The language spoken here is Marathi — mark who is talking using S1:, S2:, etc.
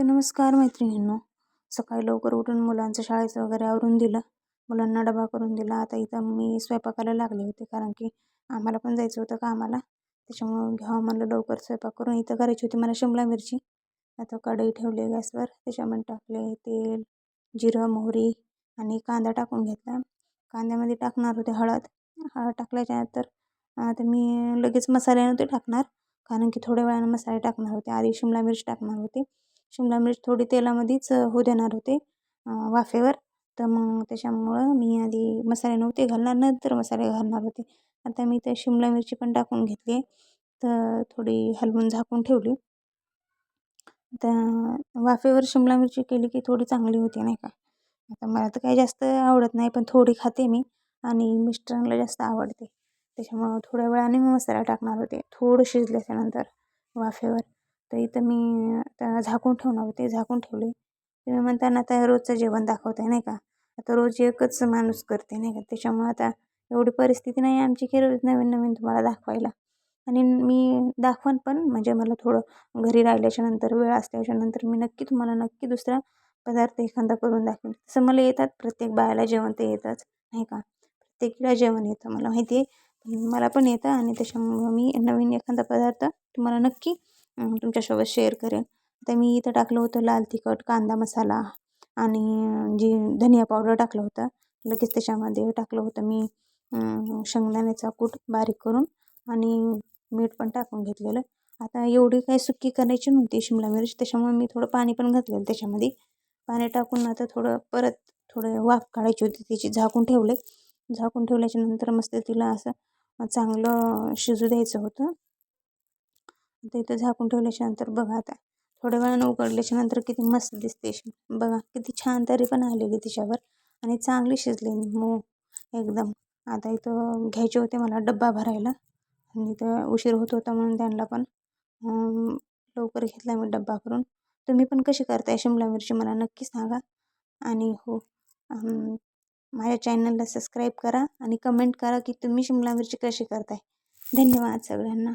S1: तर नमस्कार मैत्रिणींनो. सकाळी लवकर उठून मुलांचं शाळेचं वगैरे आवरून दिलं. मुलांना डबा करून दिला. आता इथं मी स्वयंपाकाला लागले होते कारण की आम्हाला पण जायचं होतं कामाला. त्याच्यामुळं घ्यावं म्हणलं लवकर स्वयंपाक करून. इथं करायची होती मला शिमला मिरची. आता कढई ठेवली गॅसवर. त्याच्यामध्ये टाकले तेल जिरं मोहरी आणि कांदा टाकून घेतला. कांद्यामध्ये टाकणार होते हळद. हळद टाकल्याच्यानंतर आता मी लगेच मसाले नव्हते टाकणार. कारण की थोड्या वेळानं मसाले टाकणार होते. आधी शिमला मिरची टाकणार होते. शिमला मिरच थोडी तेलामध्येच होऊ देणार होते वाफेवर. तर मग त्याच्यामुळं मी आधी मसाले नव्हते घालणार नंतर मसाले घालणार होते. आता मी ते शिमला मिरची पण टाकून घेतली तर थोडी हलवून झाकून ठेवली. तर वाफेवर शिमला मिरची केली की थोडी चांगली होती नाही का? आता मला तर काही जास्त आवडत नाही पण थोडी खाते मी आणि मिस्टरांना जास्त आवडते. त्याच्यामुळं थोड्या वेळाने मी मसाला टाकणार होते थोडं शिजल्याच्यानंतर वाफेवर. तर इथं मी त्यांना झाकून ठेवणार होते झाकून ठेवले. तुम्ही म्हणताना आता रोजचं जेवण दाखवत आहे नाही का? आता रोज एकच माणूस करते नाही का? त्याच्यामुळं आता एवढी परिस्थिती नाही आमची की रोज नवीन नवीन तुम्हाला दाखवायला. आणि मी दाखवण पण म्हणजे मला थोडं घरी राहिल्याच्यानंतर वेळ असल्याच्यानंतर मी नक्की तुम्हाला नक्की दुसरा पदार्थ एखादा करून दाखवेन. तसं मला येतात प्रत्येक बायाला जेवण ते येतच नाही का? प्रत्येकीला जेवण येतं मला माहिती आहे. मला पण येतं आणि त्याच्यामुळं मी नवीन एखादा पदार्थ तुम्हाला नक्की तुमच्यासोबत शेअर करेन. तर मी इथं टाकलं होतं लाल तिखट कांदा मसाला आणि जी धनिया पावडर टाकलं होतं लगेच त्याच्यामध्ये टाकलं होतं मी शेंगदाण्याचा कूट बारीक करून आणि मीठ पण टाकून घेतलेलं. आता एवढी काही सुक्की करायची नव्हती शिमला मिरची त्याच्यामुळे मी थोडं पाणी पण घातलेलं त्याच्यामध्ये. पाणी टाकून आता थोडं परत थोडं वाफ काढायची होती त्याची झाकून ठेवले झाकून ठेवल्याच्या नंतर मस्त तिला असं चांगलं शिजू द्यायचं होतं. आता इथं झाकून ठेवल्याच्या नंतर बघा आता. थोड्या वेळानं उघडल्याच्या नंतर किती मस्त दिसते बघा किती छान तरी पण आलेली तिच्यावर आणि चांगली शिजलेली मऊ एकदम. आता इथं घ्यायचे होते मला डब्बा भरायला. आणि इथं उशीर होत होता म्हणून त्यांना पण. लवकर घेतला मी डब्बा करून. तुम्ही पण कशी करताय शिमला मिरची मला नक्की सांगा. आणि हो माझ्या चॅनलला सबस्क्राईब करा आणि कमेंट करा की तुम्ही शिमला मिरची कशी करताय. धन्यवाद सगळ्यांना.